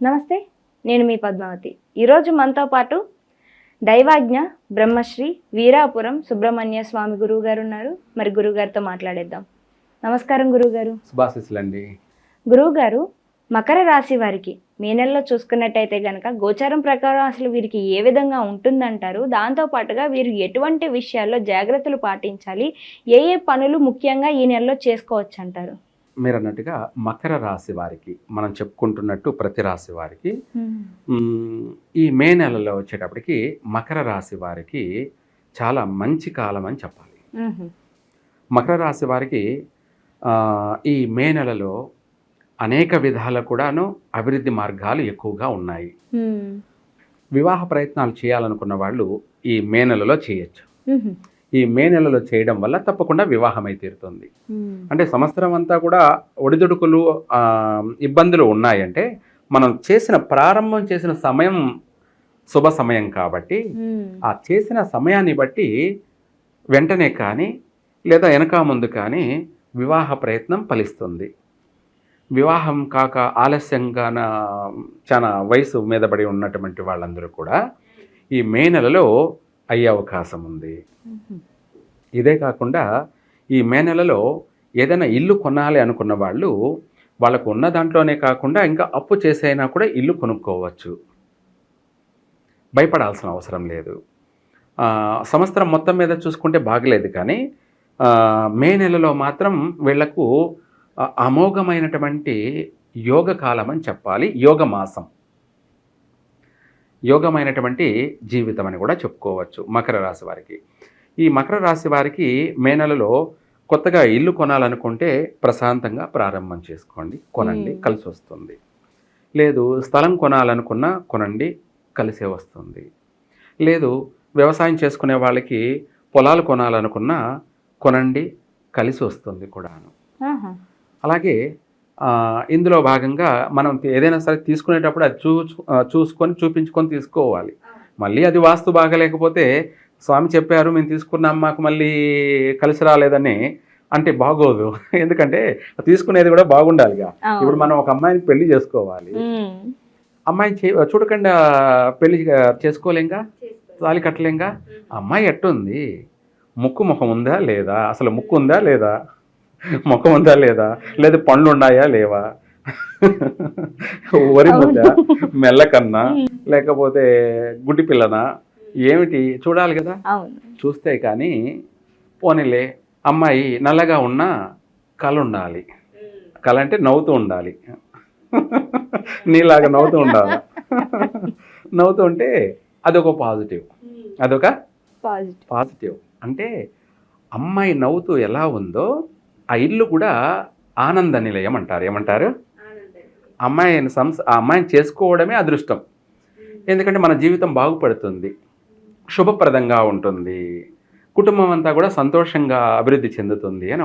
నమస్తే నేను మీ పద్మావతి. ఈరోజు మనతో పాటు దైవాజ్ఞ బ్రహ్మశ్రీ వీరాపురం సుబ్రహ్మణ్య స్వామి గురువు గారు ఉన్నారు. మరి గురువు గారితో మాట్లాడేద్దాం. నమస్కారం గురువు గారు శుభాశిస్సులండి. గురువు గారు మకర రాశి వారికి మే నెలలో చూసుకున్నట్టయితే గనక గోచారం ప్రకారం అసలు వీరికి ఏ విధంగా ఉంటుందంటారు? దాంతో పాటుగా వీరు ఎటువంటి విషయాల్లో జాగ్రత్తలు పాటించాలి? ఏ ఏ పనులు ముఖ్యంగా ఈ నెలలో చేసుకోవచ్చు అంటారు మీరు అన్నట్టుగా మకర రాశి వారికి మనం చెప్పుకుంటున్నట్టు ప్రతి రాశి వారికి ఈ మే నెలలో వచ్చేటప్పటికి మకర రాశి వారికి చాలా మంచి కాలం అని చెప్పాలి. మకర రాశి వారికి ఈ మే నెలలో అనేక విధాల కూడాను అభివృద్ధి మార్గాలు ఎక్కువగా ఉన్నాయి. వివాహ ప్రయత్నాలు చేయాలనుకున్న వాళ్ళు ఈ మే నెలలో చేయొచ్చు. ఈ మే నెలలో చేయడం వల్ల తప్పకుండా వివాహమై తీరుతుంది. అంటే సంవత్సరం అంతా కూడా ఒడిదుడుకులు ఇబ్బందులు ఉన్నాయంటే మనం చేసిన ప్రారంభం చేసిన సమయం శుభ సమయం కాబట్టి ఆ చేసిన సమయాన్ని బట్టి వెంటనే కానీ లేదా వెనక ముందు కానీ వివాహ ప్రయత్నం ఫలిస్తుంది. వివాహం కాక ఆలస్యంగా చాలా వయసు మీద పడి ఉన్నటువంటి వాళ్ళందరూ కూడా ఈ మే నెలలో అయ్యే అవకాశం ఉంది ఇదే కాకుండా ఈ మే నెలలో ఏదైనా ఇల్లు కొనాలి అనుకున్న వాళ్ళు వాళ్ళకు ఉన్న దాంట్లోనే కాకుండా ఇంకా అప్పు చేసైనా కూడా ఇల్లు కొనుక్కోవచ్చు. భయపడాల్సిన అవసరం లేదు. సంవత్సరం మొత్తం మీద చూసుకుంటే బాగలేదు కానీ మే నెలలో మాత్రం వీళ్ళకు అమోఘమైనటువంటి యోగ కాలం అని చెప్పాలి. యోగ మాసం. యోగమైనటువంటి జీవితం అని కూడా చెప్పుకోవచ్చు మకర రాశి వారికి. ఈ మకర రాశి వారికి మే నెలలో కొత్తగా ఇల్లు కొనాలనుకుంటే ప్రశాంతంగా ప్రారంభం చేసుకోండి కొనండి. కలిసి వస్తుంది. లేదు స్థలం కొనాలనుకున్నా కొనండి కలిసే వస్తుంది. లేదు వ్యవసాయం చేసుకునే వాళ్ళకి పొలాలు కొనాలనుకున్నా కొనండి కలిసి వస్తుంది కూడాను. అలాగే ఇందులో భాగంగా మనం ఏదైనా సరే తీసుకునేటప్పుడు అది చూ చూసుకొని చూపించుకొని తీసుకోవాలి. మళ్ళీ అది వాస్తు బాగలేకపోతే స్వామి చెప్పారు మేము తీసుకున్నాం మాకు మళ్ళీ కలిసి రాలేదని అంటే బాగోదు. ఎందుకంటే తీసుకునేది కూడా బాగుండాలిగా. ఇప్పుడు మనం ఒక అమ్మాయిని పెళ్ళి చేసుకోవాలి. అమ్మాయిని చూడకుండా పెళ్ళి చేసుకోలేంగా? తాళి కట్టలేంగా? అమ్మాయి ఎట్టుంది? ముక్కు ముఖం ఉందా లేదా? అసలు ముక్కు ఉందా లేదా? ముఖం ఉందా లేదా? లేదా పండ్లు ఉన్నాయా లేవా? వరి ముద్ద మెల్లకన్నా లేకపోతే గుడ్డి పిల్లనా? ఏమిటి? చూడాలి కదా. చూస్తే కానీ పోనీలే అమ్మాయి నల్లగా ఉన్నా కళ ఉండాలి కళ అంటే నవ్వుతూ ఉండాలి. నీలాగా నవ్వుతూ ఉండాలి? నవ్వుతూ ఉంటే అదొక పాజిటివ్. అదొక పాజిటివ్. పాజిటివ్. అంటే అమ్మాయి నవ్వుతూ ఎలా ఉందో ఆ ఇల్లు కూడా ఆనంద నిలయం అంటారు. ఏమంటారు? అమ్మాయిని సంస ఆ అమ్మాయిని చేసుకోవడమే అదృష్టం. ఎందుకంటే మన జీవితం బాగుపడుతుంది. శుభప్రదంగా ఉంటుంది. కుటుంబం అంతా కూడా సంతోషంగా అభివృద్ధి చెందుతుంది అని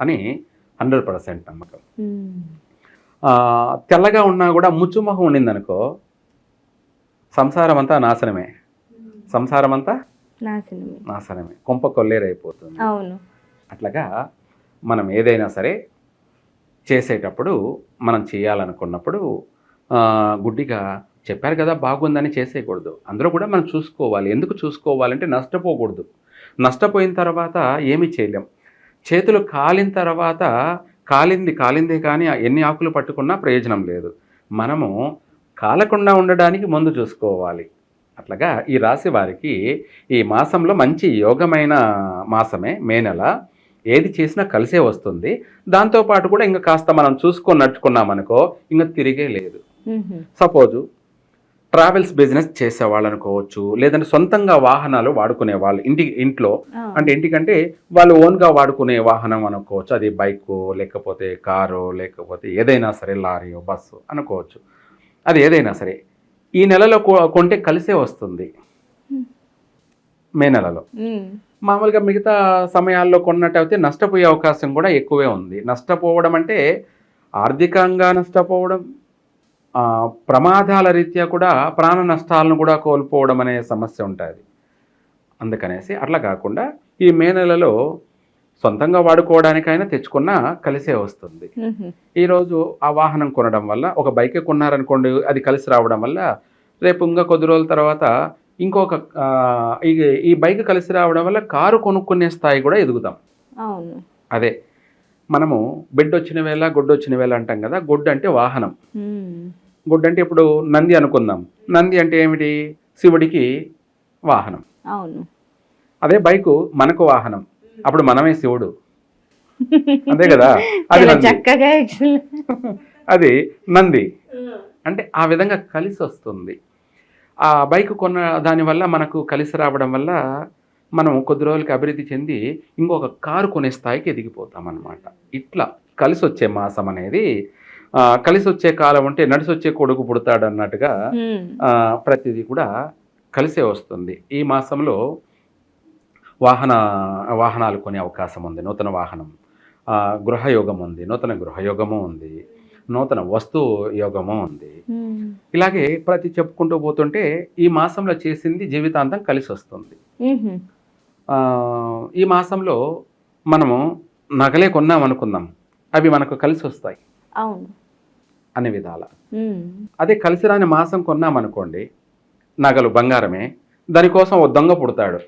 అని హండ్రెడ్ పర్సెంట్ నమ్మకం. తెల్లగా ఉన్నా కూడా ముచ్చుమొహం ఉండిందనుకో సంసారం అంతా నాశనమే. సంసారం అంతా నాశనమే. నాశనమే. కొంప కొల్లేరైపోతుంది. అవును. అట్లాగా మనం ఏదైనా సరే చేసేటప్పుడు మనం చేయాలనుకున్నప్పుడు గుడ్డిగా చెప్పారు కదా బాగుందని చేసేయకూడదు. అందులో కూడా మనం చూసుకోవాలి. ఎందుకు చూసుకోవాలంటే నష్టపోకూడదు. నష్టపోయిన తర్వాత ఏమీ చేయలేం. చేతులు కాలిన తర్వాత కాలింది కాలిందే కానీ ఎన్ని ఆకులు పట్టుకున్నా ప్రయోజనం లేదు. మనము కాలకుండా ఉండడానికి ముందు చూసుకోవాలి. అట్లాగా ఈ రాశి వారికి ఈ మాసంలో మంచి యోగమైన మాసమే మే నెల. ఏది చేసినా కలిసే వస్తుంది. దాంతోపాటు కూడా ఇంకా కాస్త మనం చూసుకొని నడుచుకున్నామనుకో ఇంకా తిరిగే లేదు. సపోజు ట్రావెల్స్ బిజినెస్ చేసేవాళ్ళు అనుకోవచ్చు లేదంటే సొంతంగా వాహనాలు వాడుకునే వాళ్ళు ఇంటి ఇంట్లో. అంటే ఇంటికంటే వాళ్ళు ఓన్గా వాడుకునే వాహనం అనుకోవచ్చు అది బైక్ లేకపోతే కారు లేకపోతే ఏదైనా సరే లారీ బస్సు అనుకోవచ్చు. అది ఏదైనా సరే. ఈ నెలలో కొంటే కలిసే వస్తుంది. మే నెలలో. మామూలుగా మిగతా సమయాల్లో కొన్నట్టయితే నష్టపోయే అవకాశం కూడా ఎక్కువే ఉంది. నష్టపోవడం అంటే ఆర్థికంగా నష్టపోవడం ప్రమాదాల రీత్యా కూడా ప్రాణ నష్టాలను కూడా కోల్పోవడం అనే సమస్య ఉంటుంది. అందుకనేసి అట్లా కాకుండా ఈ మే నెలలో సొంతంగా వాడుకోవడానికైనా తెచ్చుకున్నా కలిసే వస్తుంది. ఈరోజు ఆ వాహనం కొనడం వల్ల ఒక బైక్ కొన్నారనుకోండి అది కలిసి రావడం వల్ల రేపు ఇంకా కొద్ది రోజుల తర్వాత ఇంకొక ఈ ఈ బైక్ కలిసి రావడం వల్ల కారు కొనుక్కునే స్థాయి కూడా ఎదుగుతాం. అవును. అదే. మనము బిడ్డ వచ్చిన వేళ గుడ్డు వచ్చిన వేళ అంటాం కదా గుడ్డు అంటే వాహనం. గుడ్డు అంటే ఇప్పుడు నంది అనుకుందాం. నంది అంటే ఏమిటి? శివుడికి వాహనం. అవును. అదే బైకు మనకు వాహనం. అప్పుడు మనమే శివుడు. అంతే కదా? అది చక్కగా. అది నంది. అంటే ఆ విధంగా కలిసి వస్తుంది ఆ బైక్ కొన్న దానివల్ల మనకు కలిసి రావడం వల్ల మనం కొద్ది రోజులకి అభివృద్ధి చెంది ఇంకొక కారు కొనే స్థాయికి ఎదిగిపోతాం అన్నమాట ఇట్లా కలిసి వచ్చే మాసం అనేది కలిసి వచ్చే కాలం అంటే నడిసి వచ్చే కొడుకు పుడతాడు అన్నట్టుగా ప్రతిదీ కూడా కలిసే వస్తుంది. ఈ మాసంలో వాహన వాహనాలు కొనే అవకాశం ఉంది. నూతన వాహనం గృహయోగం ఉంది. నూతన గృహయోగము ఉంది. నూతన వస్తు యోగము ఉంది. ఇలాగే ప్రతి చెప్పుకుంటూ పోతుంటే ఈ మాసంలో చేసింది జీవితాంతం కలిసి వస్తుంది. ఈ మాసంలో మనము నగలే కొన్నాం అనుకుందాం. అవి మనకు కలిసి వస్తాయి. అవును. అనే విధాల. అదే కలిసి రాని మాసం కొన్నామనుకోండి నగలు బంగారమే దానికోసం ఓ దొంగ పుడతాడు.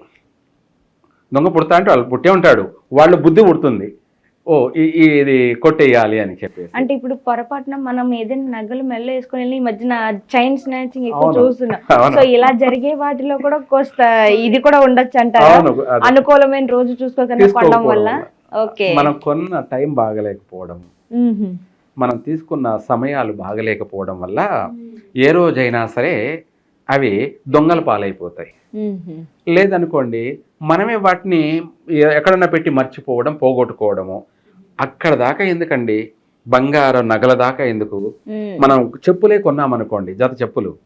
దొంగ పుడతా అంటే వాళ్ళు పుట్టే ఉంటాడు. వాళ్ళు బుద్ధి పుడుతుంది. ఓ ఇది కొట్టేయాలి అని చెప్పేసి అంటే ఇప్పుడు పొరపాటున మనం ఏదైనా నగలు మెల్ల వేసుకొని వెళ్ళి ఈ మధ్యన చైన్ స్నాచింగ్ ఎక్కువ. చూస్తున్నాం. సో ఇలా జరిగే వాటిలో కూడా కోస్త ఇది కూడా ఉండొచ్చు అంటారా అనుకూలమైన రోజు చూసుకోకుండా కొనడం వల్ల. ఓకే మనం కొన్న టైం బాగలేకపోవడం. మనం తీసుకున్న సమయాలు బాగలేకపోవడం వల్ల ఏ రోజైనా సరే అవి దొంగల పాలైపోతాయి. లేదనుకోండి మనమే వాటిని ఎక్కడన్నా పెట్టి మర్చిపోవడం పోగొట్టుకోవడము అక్కడ దాకా ఎందుకండి? బంగారం నగల దాకా ఎందుకు. మనం చెప్పులే కొన్నామనుకోండి జత చెప్పులు.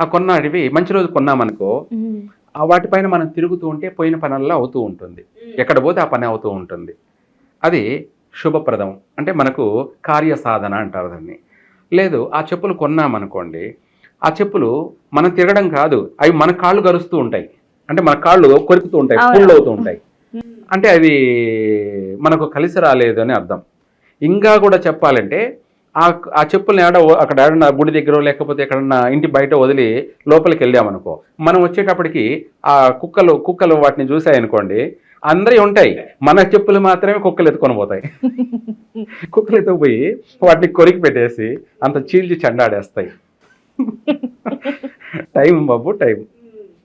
ఆ కొన్నాడివి మంచి రోజు కొన్నామనుకో. ఆ వాటిపైన మనం తిరుగుతూ ఉంటే పోయిన పనుల్లో అవుతూ ఉంటుంది. ఎక్కడ పోతే ఆ పని అవుతూ ఉంటుంది. అది శుభప్రదం. అంటే మనకు కార్య సాధన అంటారు దాన్ని. లేదు ఆ చెప్పులు కొన్నామనుకోండి ఆ చెప్పులు మనం తిరగడం కాదు. అవి మన కాళ్ళు గరుస్తూ ఉంటాయి. అంటే మన కాళ్ళు కొరుకుతూ ఉంటాయి. పుళ్ళు అవుతూ ఉంటాయి. అంటే అది మనకు కలిసి రాలేదు అని అర్థం. ఇంకా కూడా చెప్పాలంటే ఆ ఆ చెప్పుల్ని ఏడ అక్కడ ఏడన్నా గుడి దగ్గర లేకపోతే ఎక్కడన్నా ఇంటి బయట వదిలి లోపలికి వెళ్ళామనుకో మనం వచ్చేటప్పటికి ఆ కుక్కలు కుక్కలు వాటిని చూసాయనుకోండి అందరి ఉంటాయి. మన చెప్పులు మాత్రమే కుక్కలు ఎత్తుకొని పోతాయి. కుక్కలు ఎత్తుకుపోయి వాటిని కొరికి పెట్టేసి అంత చీల్చి చెండాడేస్తాయి. టైం బాబు టైం.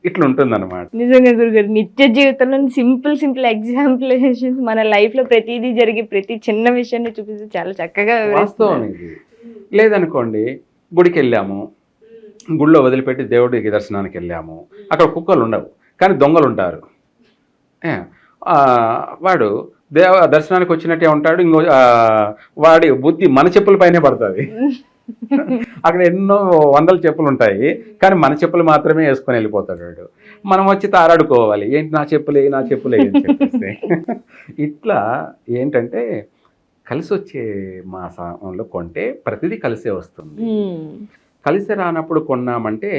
ఇట్లా ఉంటుందన్నమాట నిజంగా గురుగారు నిత్య జీవితంలో సింపుల్ సింపుల్ ఎగ్జాంపులేషన్స్ మన లైఫ్లో ప్రతిదీ జరిగే ప్రతి చిన్న విషయాన్ని చూపిస్తూ చాలా చక్కగా వాస్తవం ఇది. లేదనుకోండి గుడికి వెళ్ళాము గుళ్ళో వదిలిపెట్టి దేవుడికి దర్శనానికి వెళ్ళాము. అక్కడ కుక్కలు ఉండవు కానీ దొంగలు ఉంటారు. వాడు దేవ దర్శనానికి వచ్చినట్టే ఉంటాడు ఇంకో వాడి బుద్ధి మన చెప్పుల పైనే పడుతుంది. అక్కడ ఎన్నో వందల చెప్పులు ఉంటాయి కానీ మన చెప్పులు మాత్రమే వేసుకొని వెళ్ళిపోతాడు వాడు. మనం వచ్చి తారాడుకోవాలి. ఏంటి నా చెప్పులే నా చెప్పులే అని చెప్పేసి. ఇట్లా ఏంటంటే కలిసి వచ్చే మాసంలో కొంటే ప్రతిదీ కలిసే వస్తుంది. కలిసి రానప్పుడు కొన్నామంటే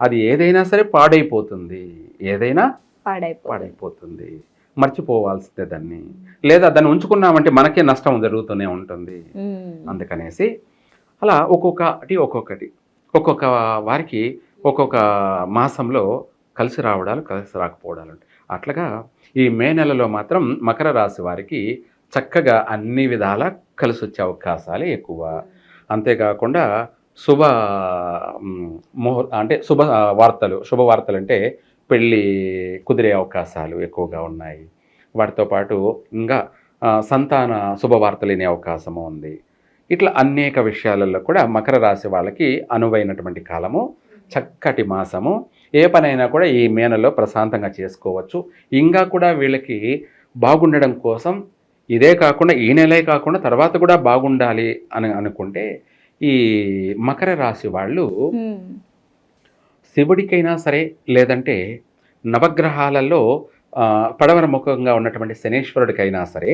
అది ఏదైనా సరే పాడైపోతుంది. ఏదైనా పాడైపో పాడైపోతుంది. మర్చిపోవాల్సిందే దాన్ని లేదా దాన్ని ఉంచుకున్నామంటే మనకే నష్టం జరుగుతూనే ఉంటుంది. అందుకనేసి అలా ఒక్కొక్కటి ఒక్కొక్కటి. ఒక్కొక్క వారికి ఒక్కొక్క మాసంలో కలిసి రావడాలు కలిసి రాకపోవడాలు అట్లాగా ఈ మే నెలలో మాత్రం మకర రాశి వారికి చక్కగా అన్ని విధాలా కలిసి వచ్చే అవకాశాలే ఎక్కువ. అంతేకాకుండా శుభ ముహూర్ అంటే శుభ వార్తలు శుభవార్తలు అంటే పెళ్ళి కుదిరే అవకాశాలు ఎక్కువగా ఉన్నాయి. వాటితో పాటు ఇంకా సంతాన శుభవార్తలు వినే అవకాశము ఉంది. ఇట్లా అనేక విషయాలలో కూడా మకర రాశి వాళ్ళకి అనువైనటువంటి కాలము చక్కటి మాసము ఏ పనైనా కూడా ఈ మే నెలలో ప్రశాంతంగా చేసుకోవచ్చు ఇంకా కూడా వీళ్ళకి బాగుండడం కోసం ఇదే కాకుండా ఈ నెలే కాకుండా తర్వాత కూడా బాగుండాలి అని అనుకుంటే ఈ మకర రాశి వాళ్ళు. శివుడికైనా సరే లేదంటే నవగ్రహాలలో పడవర ముఖంగా ఉన్నటువంటి శనేశ్వరుడికైనా సరే.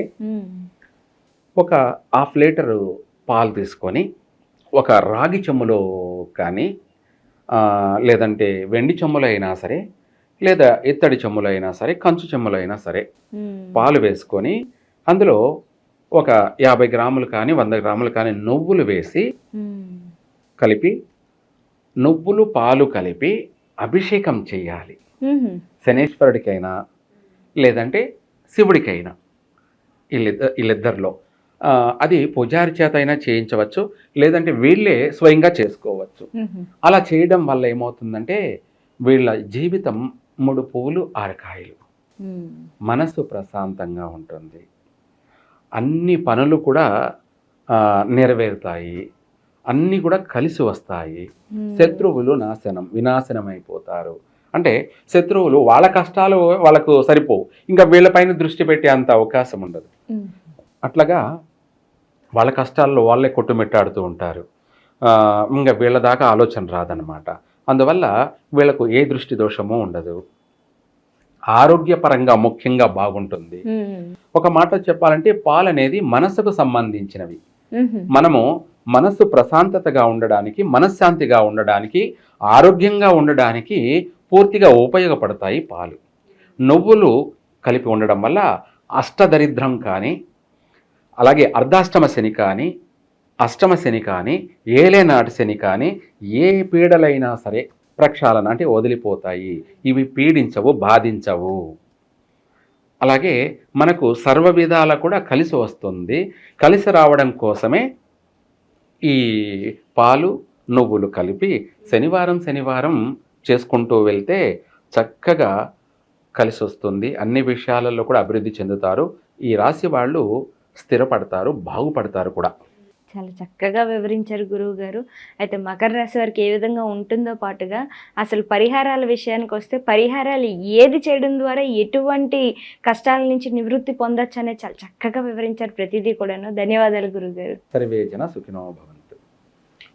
ఒక హాఫ్ లీటరు పాలు తీసుకొని ఒక రాగి చెమ్ములో కానీ లేదంటే వెండి చెమ్ములో అయినా సరే లేదా ఇత్తడి చెమ్ములైనా సరే కంచు చెమ్ములైనా సరే మ్మ్. పాలు వేసుకొని అందులో ఒక యాభై గ్రాములు కానీ వంద గ్రాములు కానీ నువ్వులు వేసి. కలిపి నువ్వులు పాలు కలిపి అభిషేకం చేయాలి. శనేశ్వరుడికైనా లేదంటే శివుడికైనా వీళ్ళిద్ద వీళ్ళిద్దరిలో అది పూజారి చేత అయినా చేయించవచ్చు లేదంటే వీళ్ళే స్వయంగా చేసుకోవచ్చు. అలా చేయడం వల్ల ఏమవుతుందంటే వీళ్ళ జీవితం మూడు పువ్వులు ఆరకాయలు. మనసు ప్రశాంతంగా ఉంటుంది అన్ని పనులు కూడా నెరవేరుతాయి అన్నీ కూడా కలిసి వస్తాయి. శత్రువులు నాశనం వినాశనం అయిపోతారు అంటే శత్రువులు వాళ్ళ కష్టాలు వాళ్ళకు సరిపోవు ఇంకా వీళ్ళపైన దృష్టి పెట్టే అంత అవకాశం ఉండదు. అట్లాగా వాళ్ళ కష్టాల్లో వాళ్ళే కొట్టుమిట్టాడుతూ ఉంటారు. ఇంకా వీళ్ళ దాకా ఆలోచన రాదనమాట అందువల్ల వీళ్ళకు ఏ దృష్టి దోషము ఉండదు. ఆరోగ్యపరంగా ముఖ్యంగా బాగుంటుంది. ఒక మాట చెప్పాలంటే పాలు అనేది మనసుకు సంబంధించినవి. మనము మనసు ప్రశాంతతగా ఉండడానికి మనశ్శాంతిగా ఉండడానికి ఆరోగ్యంగా ఉండడానికి పూర్తిగా ఉపయోగపడతాయి పాలు. నువ్వులు కలిపి ఉండడం వల్ల అష్టదరిద్రం కానీ అలాగే అర్ధాష్టమ శని కానీ అష్టమ శని కానీ ఏలేనాటి శని కానీ ఏ పీడలైనా సరే ప్రక్షాళన అంటే వదిలిపోతాయి. ఇవి పీడించవు బాధించవు. అలాగే మనకు సర్వ విధాల కూడా కలిసి వస్తుంది. కలిసి రావడం కోసమే ఈ పాలు నువ్వులు కలిపి శనివారం శనివారం చేసుకుంటూ వెళ్తే చక్కగా కలిసి వస్తుంది అన్ని విషయాలలో కూడా అభివృద్ధి చెందుతారు. ఈ రాశి వాళ్ళు స్థిరపడతారు బాగుపడతారు కూడా. చాలా చక్కగా వివరించారు గురువు గారు అయితే మకర రాశి వారికి ఏ విధంగా ఉంటుందో పాటుగా అసలు పరిహారాల విషయానికి వస్తే పరిహారాలు ఏది చేయడం ద్వారా ఎటువంటి కష్టాల నుంచి నివృత్తి పొందొచ్చు అనేది చాలా చక్కగా వివరించారు ప్రతిదీ కూడాను. ధన్యవాదాలు గురువు గారు సర్వేజన సుఖినో భవంతు.